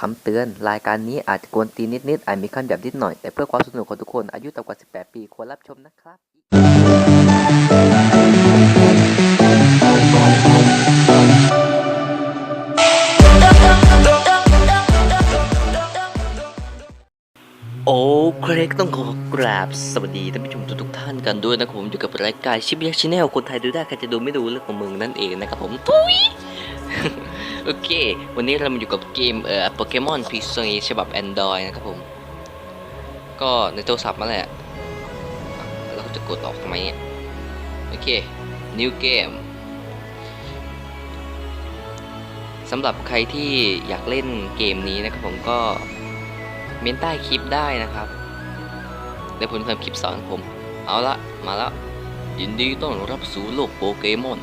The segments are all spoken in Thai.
คำเตือน รายการนี้อาจจะกวนตีนนิดๆอาจมีคำหยาบนิดหน่อย แต่เพื่อความสนุกของทุกคน อายุต่ำกว่า 18 ปี ควรรับชมนะครับ โอ้เครกต้องขอกราบสวัสดีท่านผู้ชมทุกๆท่านกันด้วยนะครับผมอยู่กับรายการชิบยักชแนลคนไทยดูได้ใครจะดูไม่ดูเรื่องของมึงนั่นเองนะครับผมทุย โอเค วันนี้เรามาอยู่กับเกมเอ่อโปเกมอนพีซีฉบับ Android นะครับผม ก็ในโทรศัพท์มาแหละเราก็จะกดออกทำไมเนี่ย โอเค new game สำหรับใครที่อยากเล่นเกมนี้นะครับผมก็เมนใต้คลิปได้นะครับเดี๋ยวผมทำคลิปสอนผม เอาละมาแล้วยินดีต้อนรับสู่โลกโปเกมอน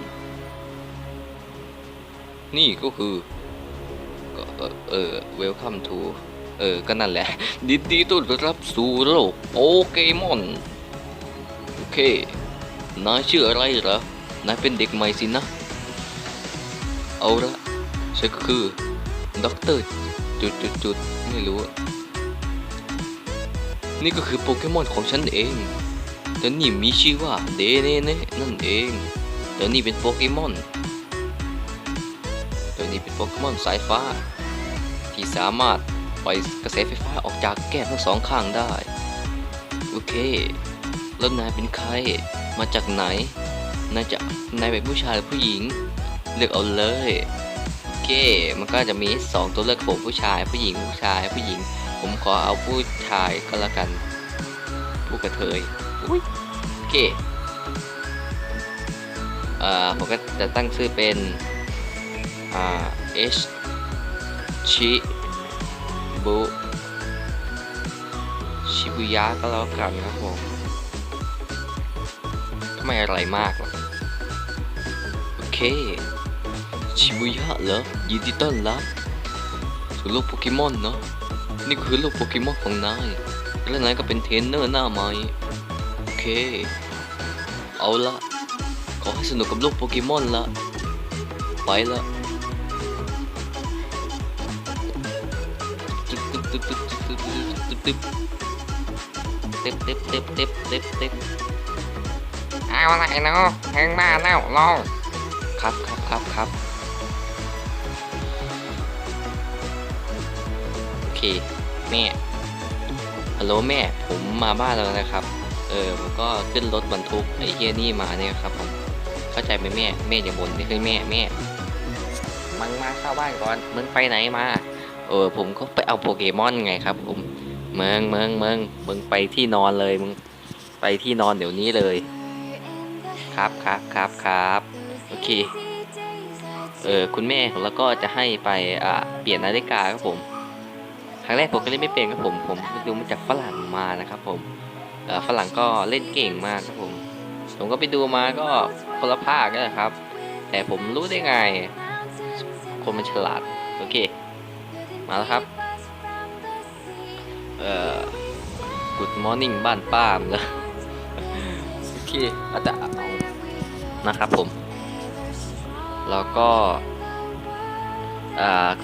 นี่ก็คือเออเออ welcome to เออ ก็นั่นแหละยินดีต้อนรับสู่โลกโปเกมอน โอเคนายชื่ออะไรเหรอนายเป็นเด็กใหม่สินะ เอาละฉันก็คือด็อกเตอร์จุดจุดจุดไม่รู้ นี่ก็คือโปเกมอนของฉันเองแต่นี่มีชื่อว่าเดเนเน่นั่นเองแต่นี่เป็นโปเกมอน นี่เป็นโปเกมอนสายฟ้า ที่สามารถปล่อยกระแสไฟฟ้าออกจากแก้มทั้งสองข้างได้ โอเค แล้วนายเป็นใคร มาจากไหน นายจะนายเป็นผู้ชายหรือผู้หญิง เลือกเอาเลย โอเค มันก็จะมีสองตัวเลือกผมผู้ชาย ผู้หญิงผู้ชายผู้หญิง ผมขอเอาผู้ชายก็แล้วกัน ผู้กระเทยอุ๊ยโอเค อ่า ผมก็จะตั้งชื่อเป็นอ่า H ชิบุชิบุยะก็แล้วกันครับผมก็ไม่อะไรมากหรอกโอเคชิบุยะเหรอยินดีต้อนรับสู่โลกโปเกมอนเนาะนี่คือโลกโปเกมอนของนายและนายก็เป็นเทรนเนอร์หน้าใหม่โอเค เอาละขอให้สนุกกับโลกโปเกมอนละไปละ ตึบตึบตึบตึบตึบตึบตึบเอาอะไรเนาะแหงมาแล้วลองครับครับครับครับโอเคแม่ฮัลโหลแม่ผมมาบ้านแล้วนะครับ เออผมก็ขึ้นรถบรรทุกไอ้เฮียนี่มาเนี่ยครับผมเข้าใจไหมแม่แม่อย่าบ่นไม่คือแม่แม่มังมาเข้าบ้านก่อนมึงไปไหนมา เออผมก็ไปเอาโปเกมอนไงครับผม มืองเมืองเมืองมึงไปที่นอนเลยมึงไปที่นอนเดี๋ยวนี้เลย ครับครับครับครับโอเคเออคุณแม่ของเราก็จะให้ไปอ่าเปลี่ยนนาฬิกาครับผมครั้งแรกผมก็เล่นไม่เป็นครับผมผมดูมาจากฝรั่งมานะครับ ผมเออฝรั่งก็เล่นเก่งมากครับผม ผมก็ไปดูมาก็คนละภาคนั่นะครับ แต่ผมรู้ได้ไง คนมันฉลาด โอเค มาแล้วครับ เอ่อ Good morning บ้านป้ามเลยโอเคอาจจะเอานะครับผม แล้วก็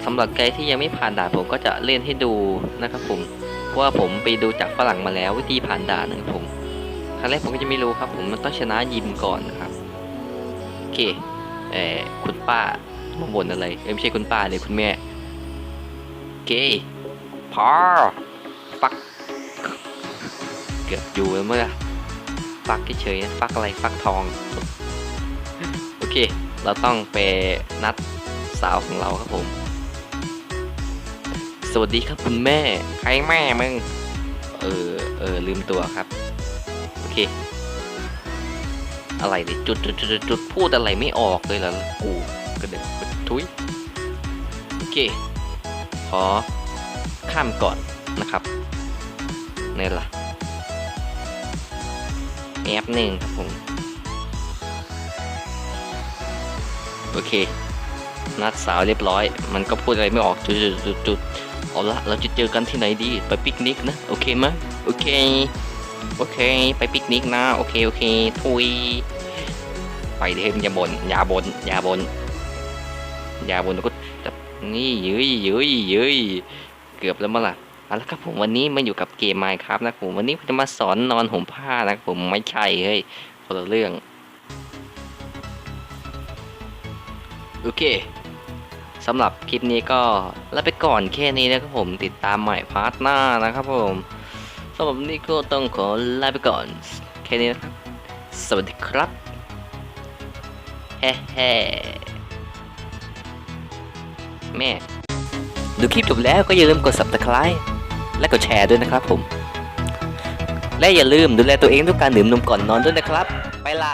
สำหรับใครที่ยังไม่ผ่านด่านผมก็จะเล่นให้ดูนะครับผมเพราะว่าผมไปดูจากฝรั่งมาแล้ววิธีผ่านด่านนะครับผมครั้งแรกผมก็จะไม่รู้ครับผมมันต้องชนะยิมก่อนนะครับโอเคเออคุณป้ามาบ่นอะไรไม่ใช่คุณป้าเลยคุณแม่โอเคพอ ฟัก เกือบอยู่แล้วเมื่อฟักเฉยนะฟักอะไรฟักทอง โอเค เราต้องไปนัดสาวของเราครับผม สวัสดีครับคุณแม่ ใครแม่มึง เออ เออ ลืมตัวครับ โอเค อะไรดิจุดจุดจุดจุดพูดอะไรไม่ออกเลยเหรอกูกระเด็นทุย โอเค ขอข้ามก่อน นะครับนี่ล่ะแอปหนึ่งครับผม โอเค นัดสาวเรียบร้อย มันก็พูดอะไรไม่ออกจุดจุดจุดเอาละเราจะเจอกันที่ไหนดี ไปปิกนิกนะ โอเคไหมโอเค โอเค ไปปิกนิกนะ โอเค โอเค ทุย ไปเถอะอย่าบน่นอย่าบน่นอย่าบน่นอย่าบ่นแล้วก็นี่เย้ยเย้ยเย้ยเกือบแล้วมั้งล่ะ เอาละครับผมวันนี้มาอยู่กับเกมไมค์ครับนะครับผมวันนี้ผมจะมาสอนนอนห่มผ้านะครับผมไม่ใช่เฮ้ยคนละเรื่องโอเคสำหรับคลิปนี้ก็ลาไปก่อนแค่นี้นะครับผมติดตามใหม่พาร์ทหน้านะครับผมสำหรับนนี้ก็ต้องขอลาไปก่อนแค่นี้นะครับ สวัสดีครับเฮ้เฮ้แม่ดูคลิปจบแล้วก็อย่าลืมกด subscribe และกดแชร์ด้วยนะครับผม และอย่าลืมดูแลตัวเองด้วยการดื่มนมก่อนนอนด้วยนะครับ ไปละ